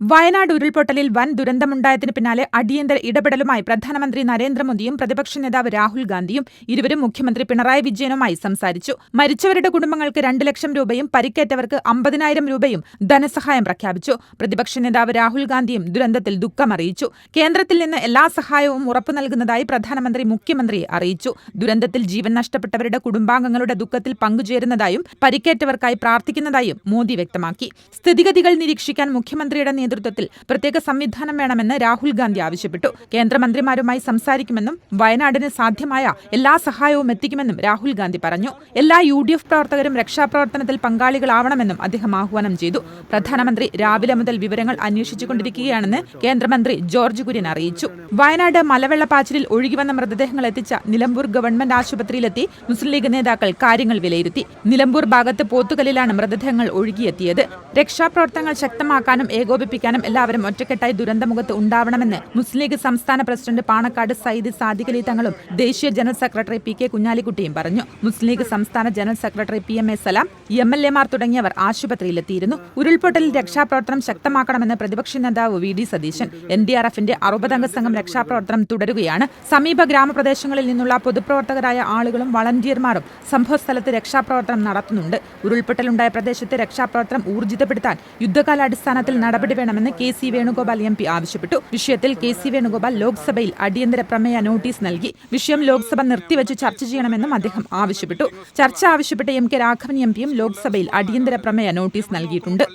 വയനാട് ഉരുൾപൊട്ടലിൽ വൻ ദുരന്തമുണ്ടായതിനു പിന്നാലെ അടിയന്തര ഇടപെടലുമായി പ്രധാനമന്ത്രി നരേന്ദ്രമോദിയും പ്രതിപക്ഷ നേതാവ് രാഹുൽ ഗാന്ധിയും ഇരുവരും മുഖ്യമന്ത്രി പിണറായി വിജയനുമായി സംസാരിച്ചു. മരിച്ചവരുടെ കുടുംബങ്ങൾക്ക് രണ്ട് ലക്ഷം രൂപയും പരിക്കേറ്റവർക്ക് അമ്പതിനായിരം രൂപയും ധനസഹായം പ്രഖ്യാപിച്ചു. പ്രതിപക്ഷ നേതാവ് രാഹുൽ ഗാന്ധിയും ദുരന്തത്തിൽ ദുഃഖമറിയിച്ചു. കേന്ദ്രത്തിൽ നിന്ന് എല്ലാ സഹായവും ഉറപ്പു നൽകുന്നതായി പ്രധാനമന്ത്രി മുഖ്യമന്ത്രിയെ അറിയിച്ചു. ദുരന്തത്തിൽ ജീവൻ നഷ്ടപ്പെട്ടവരുടെ കുടുംബാംഗങ്ങളുടെ ദുഃഖത്തിൽ പങ്കുചേരുന്നതായും പരിക്കേറ്റവർക്കായി പ്രാർത്ഥിക്കുന്നതായും മോദി വ്യക്തമാക്കി. സ്ഥിതിഗതികൾ നിരീക്ഷിക്കാൻ മുഖ്യമന്ത്രിയുടെ നേതൃത്വത്തിൽ പ്രത്യേക സംവിധാനം വേണമെന്ന് രാഹുൽ ഗാന്ധി ആവശ്യപ്പെട്ടു. കേന്ദ്രമന്ത്രിമാരുമായി സംസാരിക്കുമെന്നും വയനാടിന് സാധ്യമായ എല്ലാ സഹായവും എത്തിക്കുമെന്നും രാഹുൽ ഗാന്ധി പറഞ്ഞു. എല്ലാ യു ഡി എഫ് പ്രവർത്തകരും രക്ഷാപ്രവർത്തനത്തിൽ പങ്കാളികളാവണമെന്നും അദ്ദേഹം ആഹ്വാനം ചെയ്തു. പ്രധാനമന്ത്രി രാവിലെ മുതൽ വിവരങ്ങൾ അന്വേഷിച്ചുകൊണ്ടിരിക്കുകയാണെന്ന് കേന്ദ്രമന്ത്രി ജോർജ് കുര്യൻ അറിയിച്ചു. വയനാട് മലവെള്ളപ്പാച്ചിലിൽ ഒഴുകിവന്ന മൃതദേഹങ്ങൾ എത്തിച്ച നിലമ്പൂർ ഗവൺമെന്റ് ആശുപത്രിയിലെത്തി മുസ്ലിം ലീഗ് നേതാക്കൾ കാര്യങ്ങൾ വിലയിരുത്തി. നിലമ്പൂർ ഭാഗത്ത് പോത്തുകലിലാണ് മൃതദേഹങ്ങൾ ഒഴുകിയെത്തിയത്. രക്ഷാപ്രവർത്തനങ്ങൾ ശക്തമാക്കാനും ഏകോപിപ്പിക്കാനും എല്ലാവരും ഒറ്റക്കെട്ടായി ദുരന്തമുഖത്ത് ഉണ്ടാവണമെന്ന് മുസ്ലിം ലീഗ് സംസ്ഥാന പ്രസിഡന്റ് പാണക്കാട് സയ്യിദ് സാദിഖലി തങ്ങളും ദേശീയ ജനറൽ സെക്രട്ടറി പി കെ കുഞ്ഞാലിക്കുട്ടിയും പറഞ്ഞു. മുസ്ലിം ലീഗ് സംസ്ഥാന general secretary P M A Salam M L എമാർ തുടങ്ങിയവർ ആശുപത്രിയിലെത്തിയിരുന്നു. ഉരുൾപൊട്ടലിൽ രക്ഷാപ്രവർത്തനം ശക്തമാക്കണമെന്ന് പ്രതിപക്ഷ നേതാവ് V D Satheesan N D R എഫിന്റെ അറുപതംഗ സംഘം രക്ഷാപ്രവർത്തനം തുടരുകയാണ്. സമീപ ഗ്രാമപ്രദേശങ്ങളിൽ നിന്നുള്ള പൊതുപ്രവർത്തകരായ ആളുകളും വളണ്ടിയർമാരും സംഭവസ്ഥലത്ത് രക്ഷാപ്രവർത്തനം നടത്തുന്നുണ്ട്. ഉരുൾപൊട്ടലുണ്ടായ പ്രദേശത്തെ രക്ഷാപ്രവർത്തനം ഊർജിതപ്പെടുത്താൻ യുദ്ധകാലാടിസ്ഥാനത്തിൽ നടപടി വേണമെന്ന് K C Venugopal M P ആവശ്യപ്പെട്ടു. വിഷയത്തിൽ കെ സി വേണുഗോപാൽ ലോക്സഭയിൽ അടിയന്തര പ്രമേയ നോട്ടീസ് നൽകി. വിഷയം ലോക്സഭ നിർത്തിവച്ച് ചർച്ച ചെയ്യണമെന്നും അദ്ദേഹം ആവശ്യപ്പെട്ടു. ചർച്ച ആവശ്യപ്പെട്ട എം കെ രാഘവൻ എം പിയും ലോക്സഭയിൽ അടിയന്തര പ്രമേയ നോട്ടീസ് നൽകിയിട്ടുണ്ട്.